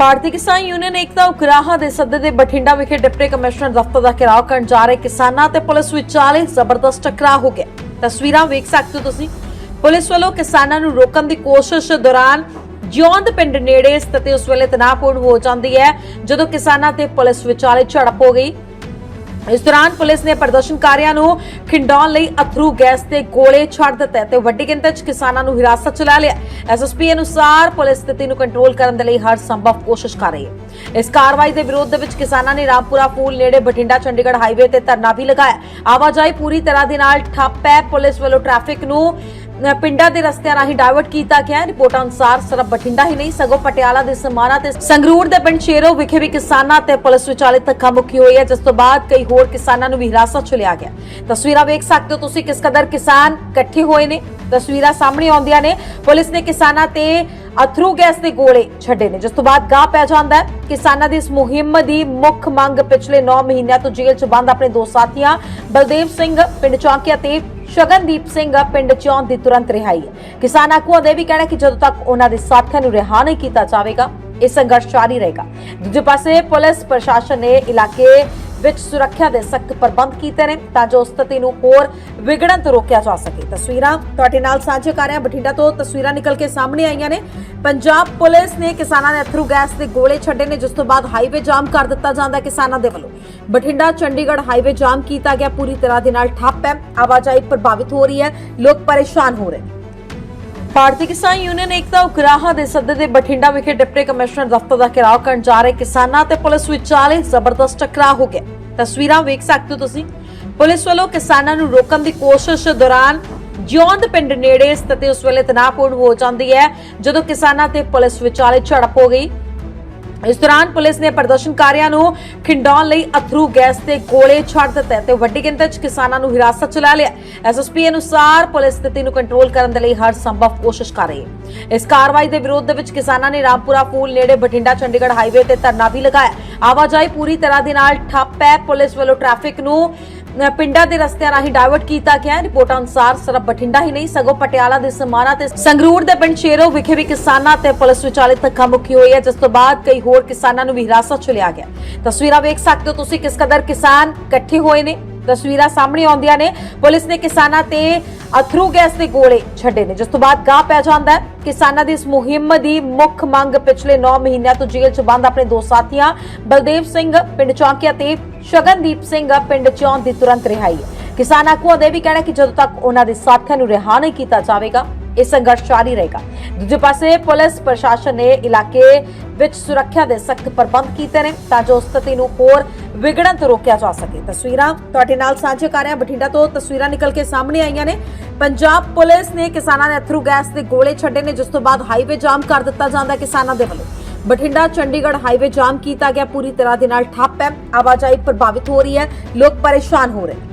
ਭਾਰਤੀ ਕਿਸਾਨ ਯੂਨੀਅਨ ਏਕਤਾ ਉਗਰਾਹਾਂ ਦੇ ਸੱਦੇ ਦੇ ਬਠਿੰਡਾ ਵਿਖੇ ਡਿਪਟੀ ਕਮਿਸ਼ਨਰ ਦਫ਼ਤਰ ਦਾ ਘਿਰਾਓ ਕਰਨ ਜਾ ਰਹੇ ਕਿਸਾਨਾਂ ਤੇ ਪੁਲਿਸ ਵਿਚਾਲੇ ਜ਼ਬਰਦਸਤ ਟਕਰਾਅ ਹੋ ਗਿਆ। ਤਸਵੀਰਾਂ ਵੇਖ ਸਕਦੇ ਹੋ ਤੁਸੀਂ। ਪੁਲਿਸ ਵੱਲੋਂ ਕਿਸਾਨਾਂ ਨੂੰ ਰੋਕਣ ਦੀ ਕੋਸ਼ਿਸ਼ ਦੌਰਾਨ ਜਿਉਂਦ ਪਿੰਡ ਨੇੜੇ ਸਥਿਤੀ ਉਸ ਵੇਲੇ ਤਣਾਅਪੂਰਨ ਹੋ ਜਾਂਦੀ ਹੈ, ਜਦੋਂ ਕਿਸਾਨਾਂ ਤੇ ਪੁਲਿਸ ਵਿਚਾਲੇ ਝੜਪ ਹੋ ਗਈ। ਇਸ ਦੌਰਾਨ ਪੁਲਿਸ ਨੇ ਪ੍ਰਦਰਸ਼ਨਕਾਰੀਆਂ ਨੂੰ ਖਿੰਡਾਉਣ ਲਈ ਅਥਰੂ ਗੈਸ ਤੇ ਗੋਲੇ ਛੱਡ ਦਿੱਤੇ ਤੇ ਵੱਡੀ ਗਿਣਤੀ 'ਚ ਕਿਸਾਨਾਂ ਨੂੰ ਹਿਰਾਸਤ 'ਚ ਲੈ ਲਿਆ। ਐਸਐਸਪੀ ਅਨੁਸਾਰ ਪੁਲਿਸ ਸਥਿਤੀ ਨੂੰ ਕੰਟਰੋਲ ਕਰਨ ਦੇ ਲਈ ਹਰ ਸੰਭਵ ਕੋਸ਼ਿਸ਼ ਕਰ ਰਹੀ ਹੈ। ਇਸ ਕਾਰਵਾਈ ਦੇ ਵਿਰੋਧ ਦੇ ਵਿੱਚ ਕਿਸਾਨਾਂ ਨੇ ਰਾਮਪੁਰਾ ਫੂਲ ਨੇੜੇ ਬਠਿੰਡਾ ਚੰਡੀਗੜ੍ਹ ਹਾਈਵੇ ਤੇ ਧਰਨਾ ਵੀ ਲਗਾਇਆ। ਆਵਾਜਾਈ ਪੂਰੀ ਤਰ੍ਹਾਂ ਦੇ ਨਾਲ ਠੱਪ ਹੈ। ਪੁਲਿਸ ਵੱਲੋਂ ਟ੍ਰੈਫਿਕ ਨੂੰ ਪਿੰਡਾਂ ਦੇ ਰਸਤਿਆਂ ਰਾਹੀਂ ਡਾਇਵਰਟ ਕੀਤਾ ਗਿਆ ਹੈ। ਅਨੁਸਾਰ ਸਿਰਫ ਬਠਿੰਡਾ ਹੀ ਨਹੀਂ, ਸਗੋਂ ਪਟਿਆਲਾ ਦੇ ਸਮਾਣਾ ਤੇ ਸੰਗਰੂਰ ਦੇ ਪਿੰਡ ਸ਼ੇਰੋ ਵਿਖੇ ਵੀ ਕਿਸਾਨਾਂ ਤੇ ਪੁਲਿਸ ਵਿਚਾਲੇ ਧੱਕਾ ਹੋਈ ਹੈ, ਜਿਸ ਤੋਂ ਬਾਅਦ ਕਈ ਹੋਰ ਕਿਸਾਨਾਂ ਨੂੰ ਵੀ ਹਿਰਾਸਤ 'ਚ ਲਿਆ ਗਿਆ। ਤਸਵੀਰਾਂ ਵੇਖ ਸਕਦੇ ਹੋ ਤੁਸੀਂ ਕਿਸ ਕਦਰ ਕਿਸਾਨ ਇਕੱਠੇ ਹੋਏ ਨੇ। ਤਸਵੀਰਾਂ ਸਾਹਮਣੇ ਆਉਂਦੀਆਂ ਨੇ। ਪੁਲਿਸ ਨੇ ਕਿਸਾਨਾਂ ਤੇ ਅਥਰੂ ਗੈਸ ਦੇ ਗੋਲੇ ਛੱਡੇ ਨੇ, ਜਿਸ ਤੋਂ ਬਾਅਦ ਗਾਹ ਪੈ ਜਾਂਦਾ ਹੈ। ਕਿਸਾਨਾਂ ਦੀ ਇਸ ਮੁਹਿੰਮ ਦੀ ਮੁੱਖ ਮੰਗ ਪਿਛਲੇ 9 ਮਹੀਨਿਆਂ ਤੋਂ ਜੇਲ੍ਹ 'ਚ ਬੰਦ ਆਪਣੇ ਦੋ ਸਾਥੀਆਂ, ਬਲਦੇਵ ਸਿੰਘ, ਪਿੰਡ ਚੌਂਕੀਆ ਤੇ ਸ਼ਗਨਦੀਪ ਸਿੰਘ ਪਿੰਡ ਚੌਂਦ ਦੀ ਤੁਰੰਤ ਰਿਹਾਈ ਹੈ। ਕਿਸਾਨ ਆਗੂਆਂ ਦੇ ਵੀ ਕਹਿਣਾ ਕਿ ਜਦੋਂ ਤੱਕ ਉਹਨਾਂ ਦੇ ਸਾਥੀਆਂ ਨੂੰ ਰਿਹਾ ਨਹੀਂ ਕੀਤਾ ਜਾਵੇਗਾ, ਇਹ ਸੰਘਰਸ਼ ਜਾਰੀ ਰਹੇਗਾ। ਦੂਜੇ ਪਾਸੇ ਪੁਲਿਸ, ਪ੍ਰਸ਼ਾਸਨ ਨੇ ਇਲਾਕੇ ਵਿੱਚ ਸੁਰੱਖਿਆ ਦੇ ਸਖਤ ਪ੍ਰਬੰਧ ਕੀਤੇ ਨੇ ਤਾਂ ਜੋ ਸਥਿਤੀ ਨੂੰ ਹੋਰ ਵਿਗੜਨ ਤੋਂ ਰੋਕਿਆ ਜਾ ਸਕੇ। ਤਸਵੀਰਾਂ ਤੁਹਾਡੇ ਨਾਲ ਸਾਂਝੇ ਕਰ ਰਿਹਾ ਬਠਿੰਡਾ ਤੋਂ ਤਸਵੀਰਾਂ ਨਿਕਲ ਕੇ ਸਾਹਮਣੇ ਆਈਆਂ ਨੇ। ਪੰਜਾਬ ਪੁਲਿਸ ਨੇ ਕਿਸਾਨਾਂ ਦੇ ਅਥਰੂ ਗੈਸ ਦੇ ਗੋਲੇ ਛੱਡੇ ਨੇ, ਜਿਸ ਤੋਂ ਬਾਅਦ ਹਾਈਵੇ ਜਾਮ ਕਰ ਦਿੱਤਾ ਜਾਂਦਾ ਕਿਸਾਨਾਂ ਦੇ ਵੱਲੋਂ। ਬਠਿੰਡਾ, ਚੰਡੀਗੜ੍ਹ ਹਾਈਵੇ ਜਾਮ ਕੀਤਾ ਗਿਆ, ਪੂਰੀ ਤਰ੍ਹਾਂ ਦੇ ਨਾਲ ਠੱਪ ਹੈ। ਆਵਾਜਾਈ ਪ੍ਰਭਾਵਿਤ ਹੋ ਰਹੀ ਹੈ। ਲੋਕ ਪਰੇਸ਼ਾਨ ਹੋ ਰਹੇ ਨੇ। ਭਾਰਤੀ ਕਿਸਾਨ ਯੂਨੀਅਨ ਏਕਤਾ ਉਗਰਾਹਾਂ ਦੇ ਸੱਦੇ ਦੇ ਬਠਿੰਡਾ ਵਿਖੇ ਡਿਪਟੀ ਕਮਿਸ਼ਨਰ ਦਫ਼ਤਰ ਦਾ ਘਿਰਾਓ ਕਰਨ ਜਾ ਰਹੇ ਕਿਸਾਨਾਂ ਤੇ ਪੁਲਿਸ ਵਿਚਾਲੇ ਜ਼ਬਰਦਸਤ ਟਕਰਾਅ ਹੋ ਗਿਆ। ਤਸਵੀਰਾਂ ਵੇਖ ਸਕਦੇ ਹੋ ਤੁਸੀਂ। ਪੁਲਿਸ ਵੱਲੋਂ ਕਿਸਾਨਾਂ ਨੂੰ ਰੋਕਣ ਦੀ ਕੋਸ਼ਿਸ਼ ਦੌਰਾਨ ਜਿਉਂਦ ਪਿੰਡ ਨੇੜੇ ਸਥਿਤੀ ਉਸ ਵੇਲੇ ਤਣਾਅਪੂਰਨ ਹੋ ਜਾਂਦੀ ਹੈ, ਜਦੋਂ ਕਿਸਾਨਾਂ ਤੇ ਪੁਲਿਸ ਵਿਚਾਲੇ ਝੜਪ ਹੋ ਗਈ। ਇਸ ਦੌਰਾਨ ਪੁਲਿਸ ਨੇ ਪ੍ਰਦਰਸ਼ਨਕਾਰੀਆਂ ਨੂੰ ਖਿੰਡਾਉਣ ਲਈ ਅਥਰੂ ਗੈਸ ਤੇ ਗੋਲੇ ਛੱਡ ਦਿੱਤੇ ਤੇ ਵੱਡੀ ਗਿਣਤੀ 'ਚ ਕਿਸਾਨਾਂ ਨੂੰ ਹਿਰਾਸਤ 'ਚ ਲੈ ਲਿਆ। ਐਸਐਸਪੀ ਅਨੁਸਾਰ ਪੁਲਿਸ ਸਥਿਤੀ ਨੂੰ ਕੰਟਰੋਲ ਕਰਨ ਦੇ ਲਈ ਹਰ ਸੰਭਵ ਕੋਸ਼ਿਸ਼ ਕਰ ਰਹੀ ਹੈ। ਇਸ ਕਾਰਵਾਈ ਦੇ ਵਿਰੋਧ ਦੇ ਵਿੱਚ ਕਿਸਾਨਾਂ ਨੇ ਰਾਮਪੁਰਾ ਫੂਲ ਨੇੜੇ ਬਠਿੰਡਾ ਚੰਡੀਗੜ੍ਹ ਹਾਈਵੇ ਤੇ ਧਰਨਾ ਵੀ ਲਗਾਇਆ। ਆਵਾਜਾਈ ਪੂਰੀ ਤਰ੍ਹਾਂ ਦੇ ਨਾਲ ਠੱਪ ਹੈ। ਪੁਲਿਸ ਵੱਲੋਂ ਟ੍ਰੈਫਿਕ ਨੂੰ ਪਿੰਡਾਂ ਦੇ ਰਸਤਿਆਂ ਰਾਹੀਂ ਡਾਇਵਰਟ ਕੀਤਾ ਗਿਆ ਹੈ। ਰਿਪੋਰਟਾਂ ਅਨੁਸਾਰ ਸਿਰਫ ਬਠਿੰਡਾ ਹੀ ਨਹੀਂ, ਸਗੋਂ ਪਟਿਆਲਾ ਦੇ ਸਮਾਣਾ ਤੇ ਸੰਗਰੂਰ ਦੇ ਪਿੰਡ ਸ਼ੇਰੋ ਵਿਖੇ ਵੀ ਕਿਸਾਨਾਂ ਤੇ ਪੁਲਿਸ ਵਿਚਾਲੇ ਧੱਕਾ ਮੁੱਕੀ ਹੋਈ ਹੈ, ਜਿਸ ਤੋਂ ਬਾਅਦ ਕਈ ਹੋਰ ਕਿਸਾਨਾਂ ਨੂੰ ਵੀ ਹਿਰਾਸਤ 'ਚ ਲਿਆ ਗਿਆ। ਤਸਵੀਰਾਂ ਵੇਖ ਸਕਦੇ ਹੋ ਤੁਸੀਂ ਕਿਸ ਕਦਰ ਕਿਸਾਨ ਇਕੱਠੇ ਹੋਏ ਨੇ। ਤਸਵੀਰਾਂ ਸਾਹਮਣੇ ਆਉਂਦੀਆਂ ਨੇ। ਪੁਲਿਸ ਨੇ ਕਿਸਾਨਾਂ ਤੇ ਅਥਰੂ ਗੈਸ ਦੇ ਗੋਲੇ ਛੱਡੇ ਨੇ। ਜਿਸ ਤੋਂ ਬਾਅਦ ਗਾਹ ਪੈ ਜਾਂਦਾ ਹੈ। ਕਿਸਾਨਾਂ ਦੀ ਇਸ ਮੁਹਿੰਮ ਦੀ ਮੁੱਖ ਮੰਗ ਪਿਛਲੇ 9 ਮਹੀਨਿਆਂ ਤੋਂ ਜੇਲ੍ਹ 'ਚ ਬੰਦ ਆਪਣੇ ਦੋ ਸਾਥੀਆਂ, ਬਲਦੇਵ ਸਿੰਘ ਪਿੰਡ ਚੌਂਕੀਆ ਤੇ ਸ਼ਗਨਦੀਪ ਸਿੰਘ ਪਿੰਡ ਚੌਂਦ ਦੀ ਤੁਰੰਤ ਰਿਹਾਈ ਹੈ। ਕਿਸਾਨ ਆਗੂਆਂ ਦੇ ਵੀ ਕਹਿਣਾ ਕਿ ਜਦੋਂ ਤੱਕ ਉਹਨਾਂ ਦੇ ਸਾਥੀਆਂ ਨੂੰ ਰਿਹਾ ਨਹੀਂ ਕੀਤਾ ਜਾਵੇਗਾ, ਇਹ ਸੰਘਰਸ਼ ਜਾਰੀ ਰਹੇਗਾ। ਦੂਜੇ ਪਾਸੇ ਪੁਲਿਸ ਪ੍ਰਸ਼ਾਸਨ ਨੇ ਇਲਾਕੇ ਵਿੱਚ ਸੁਰੱਖਿਆ ਦੇ ਸਖਤ ਪ੍ਰਬੰਧ ਕੀਤੇ ਨੇ ਤਾਂ ਜੋ ਸਥਿਤੀ ਨੂੰ ਹੋਰ ਵਿਗੜਨ ਤੋਂ ਰੋਕਿਆ ਜਾ ਸਕੇ। ਤਸਵੀਰਾਂ ਤੁਹਾਡੇ ਨਾਲ ਸਾਂਝੇ ਕਰ ਰਿਹਾ ਬਠਿੰਡਾ ਤੋਂ। ਤਸਵੀਰਾਂ ਨਿਕਲ ਕੇ ਸਾਹਮਣੇ ਆਈਆਂ ਨੇ। ਪੰਜਾਬ ਪੁਲਿਸ ਨੇ ਕਿਸਾਨਾਂ ਦੇ ਅਥਰੂ ਗੈਸ ਦੇ ਗੋਲੇ ਛੱਡੇ ਨੇ, ਜਿਸ ਤੋਂ ਬਾਅਦ ਹਾਈਵੇ ਜਾਮ ਕਰ ਦਿੱਤਾ ਜਾਂਦਾ ਕਿਸਾਨਾਂ ਦੇ ਵੱਲੋਂ। ਬਠਿੰਡਾ, ਚੰਡੀਗੜ੍ਹ ਹਾਈਵੇ ਜਾਮ ਕੀਤਾ ਗਿਆ, ਪੂਰੀ ਤਰ੍ਹਾਂ ਦੇ ਨਾਲ ਠੱਪ ਹੈ। ਆਵਾਜਾਈ ਪ੍ਰਭਾਵਿਤ ਹੋ ਰਹੀ ਹੈ। ਲੋਕ ਪਰੇਸ਼ਾਨ ਹੋ ਰਹੇ